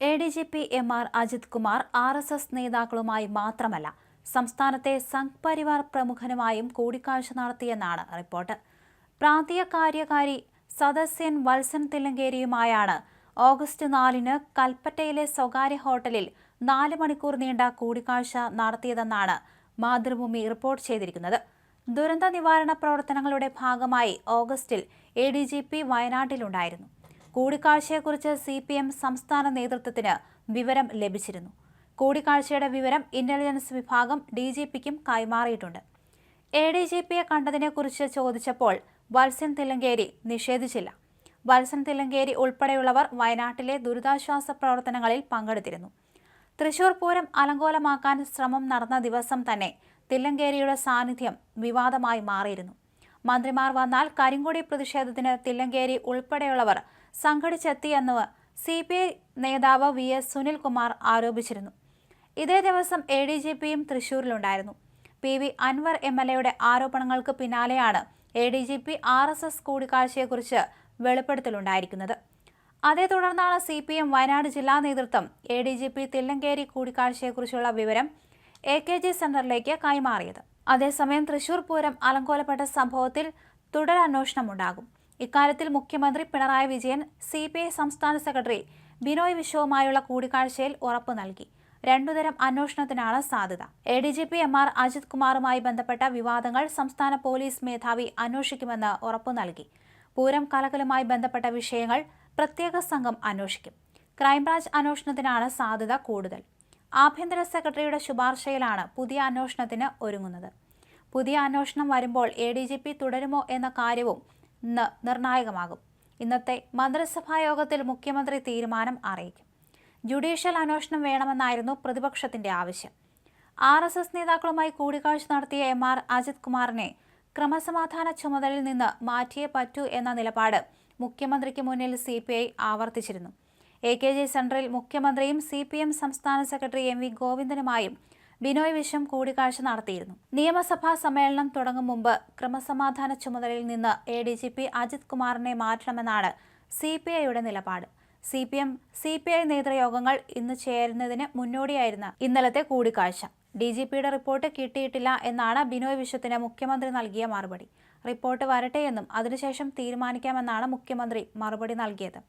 A D G P M R Ajith Kumar R S S നേതാക്കളുമായി മാത്രമല്ല സംസ്ഥാനത്തെ സംഘ് പരിവാർ പ്രമുഖനുമായും കൂടിക്കാഴ്ച നടത്തിയെന്നാണ് റിപ്പോർട്ട്. പ്രാന്തീയ കാര്യകാരി സദസ്യൻ വത്സൻ തില്ലങ്കേരിയുമായാണ് ഓഗസ്റ്റ് നാലിന് കൽപ്പറ്റയിലെ സ്വകാര്യ ഹോട്ടലിൽ നാല് മണിക്കൂർ നീണ്ട കൂടിക്കാഴ്ച നടത്തിയതെന്നാണ് മാതൃഭൂമി റിപ്പോർട്ട് ചെയ്തിരിക്കുന്നത്. ദുരന്ത നിവാരണ പ്രവർത്തനങ്ങളുടെ ഭാഗമായി ഓഗസ്റ്റിൽ എ ഡി ജി പി വയനാട്ടിലുണ്ടായിരുന്നു. കൂടിക്കാഴ്ചയെക്കുറിച്ച് സി പി എം സംസ്ഥാന നേതൃത്വത്തിന് വിവരം ലഭിച്ചിരുന്നു. കൂടിക്കാഴ്ചയുടെ വിവരം ഇന്റലിജൻസ് വിഭാഗം ഡി ജി പിക്കും കൈമാറിയിട്ടുണ്ട്. എ ഡി ജി പിയെ കണ്ടതിനെക്കുറിച്ച് ചോദിച്ചപ്പോൾ വത്സൻ തില്ലങ്കേരി നിഷേധിച്ചില്ല. വത്സൻ തില്ലങ്കേരി ഉൾപ്പെടെയുള്ളവർ വയനാട്ടിലെ ദുരിതാശ്വാസ പ്രവർത്തനങ്ങളിൽ പങ്കെടുത്തിരുന്നു. തൃശൂർ പൂരം അലങ്കോലമാക്കാൻ ശ്രമം നടന്ന ദിവസം തന്നെ തില്ലങ്കേരിയുടെ സാന്നിധ്യം വിവാദമായി മാറിയിരുന്നു. മന്ത്രിമാർ വന്നാൽ കരിങ്കൊടി പ്രതിഷേധത്തിന് തില്ലങ്കേരി ഉൾപ്പെടെയുള്ളവർ സംഘടിച്ചെത്തിയെന്ന് സി പി ഐ നേതാവ് വി എസ് സുനിൽകുമാർ ആരോപിച്ചിരുന്നു. ഇതേ ദിവസം എ ഡി ജി പിയും തൃശൂരിലുണ്ടായിരുന്നു. P V Anvar M L എയുടെ ആരോപണങ്ങൾക്ക് പിന്നാലെയാണ് A D G P R S S കൂടിക്കാഴ്ചയെക്കുറിച്ച് വെളിപ്പെടുത്തലുണ്ടായിരിക്കുന്നത്. അതേ തുടർന്നാണ് സി പി എം വയനാട് ജില്ലാ നേതൃത്വം A D G P Thillankeri കൂടിക്കാഴ്ചയെക്കുറിച്ചുള്ള വിവരം എ കെ ജി സെന്ററിലേക്ക് കൈമാറിയത്. അതേസമയം തൃശൂർ പൂരം അലങ്കോലപ്പെട്ട സംഭവത്തിൽ തുടരന്വേഷണമുണ്ടാകും. ഇക്കാര്യത്തിൽ മുഖ്യമന്ത്രി Pinarayi Vijayan C P I സംസ്ഥാന സെക്രട്ടറി ബിനോയ് വിശ്വവുമായുള്ള കൂടിക്കാഴ്ചയിൽ ഉറപ്പു നൽകി. രണ്ടുതരം അന്വേഷണത്തിനാണ് സാധ്യത. A D G P M R Ajith കുമാറുമായി ബന്ധപ്പെട്ട വിവാദങ്ങൾ സംസ്ഥാന പോലീസ് മേധാവി അന്വേഷിക്കുമെന്ന് ഉറപ്പു നൽകി. പൂരം കലകലുമായി ബന്ധപ്പെട്ട വിഷയങ്ങൾ പ്രത്യേക സംഘം അന്വേഷിക്കും. ക്രൈംബ്രാഞ്ച് അന്വേഷണത്തിനാണ് സാധ്യത കൂടുതൽ. ആഭ്യന്തര സെക്രട്ടറിയുടെ ശുപാർശയിലാണ് പുതിയ അന്വേഷണത്തിന് ഒരുങ്ങുന്നത്. പുതിയ അന്വേഷണം വരുമ്പോൾ എ ഡി ജി പി തുടരുമോ എന്ന കാര്യവും ഇന്ന് നിർണായകമാകും. ഇന്നത്തെ മന്ത്രിസഭാ യോഗത്തിൽ മുഖ്യമന്ത്രി തീരുമാനം അറിയിക്കും. ജുഡീഷ്യൽ അന്വേഷണം വേണമെന്നായിരുന്നു പ്രതിപക്ഷത്തിന്റെ ആവശ്യം. ആർ എസ് എസ് നേതാക്കളുമായി കൂടിക്കാഴ്ച നടത്തിയ എം ആർ അജിത് കുമാറിനെ ക്രമസമാധാന ചുമതലയിൽ നിന്ന് മാറ്റിയേ പറ്റൂ എന്ന നിലപാട് മുഖ്യമന്ത്രിക്ക് മുന്നിൽ സി പി ഐ ആവർത്തിച്ചിരുന്നു. എ കെ ജി സെന്ററിൽ മുഖ്യമന്ത്രിയും സി പി എം സംസ്ഥാന സെക്രട്ടറി എം വി ഗോവിന്ദനുമായും ബിനോയ് വിശ്വം കൂടിക്കാഴ്ച നടത്തിയിരുന്നു. നിയമസഭാ സമ്മേളനം തുടങ്ങും മുമ്പ് ക്രമസമാധാന ചുമതലയിൽ നിന്ന് A D G P Ajith കുമാറിനെ മാറ്റണമെന്നാണ് സി പി ഐയുടെ നിലപാട്. C P M C P I നേതൃയോഗങ്ങൾ ഇന്ന് ചേരുന്നതിന് മുന്നോടിയായിരുന്ന ഇന്നലത്തെ കൂടിക്കാഴ്ച. ഡി ജി പിയുടെ റിപ്പോർട്ട് കിട്ടിയിട്ടില്ല എന്നാണ് ബിനോയ് വിശ്വത്തിന് മുഖ്യമന്ത്രി നൽകിയ മറുപടി. റിപ്പോർട്ട് വരട്ടെ എന്നും അതിനുശേഷം തീരുമാനിക്കാമെന്നാണ് മുഖ്യമന്ത്രി മറുപടി നൽകിയത്.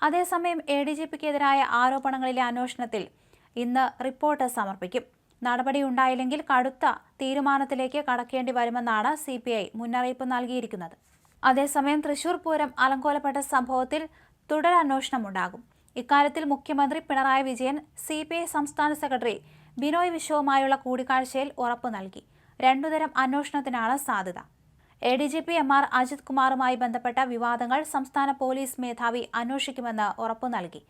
അതേസമയം എ ഡി ജി പിക്കെതിരായ ആരോപണങ്ങളിലെ അന്വേഷണത്തിൽ ഇന്ന് റിപ്പോർട്ട് സമർപ്പിക്കും. നടപടിയുണ്ടായില്ലെങ്കിൽ കടുത്ത തീരുമാനത്തിലേക്ക് കടക്കേണ്ടി വരുമെന്നാണ് സി പി ഐ മുന്നറിയിപ്പ് നൽകിയിരിക്കുന്നത്. അതേസമയം തൃശൂർ പൂരം അലങ്കോലപ്പെട്ട സംഭവത്തിൽ തുടരന്വേഷണമുണ്ടാകും. ഇക്കാര്യത്തിൽ മുഖ്യമന്ത്രി Pinarayi Vijayan C P I സംസ്ഥാന സെക്രട്ടറി ബിനോയ് വിശ്വവുമായുള്ള കൂടിക്കാഴ്ചയിൽ ഉറപ്പു നൽകി. രണ്ടുതരം അന്വേഷണത്തിനാണ് സാധ്യത. A D G P M R Ajith കുമാറുമായി ബന്ധപ്പെട്ട വിവാദങ്ങൾ സംസ്ഥാന പോലീസ് മേധാവി അന്വേഷിക്കുമെന്ന് ഉറപ്പു നൽകി.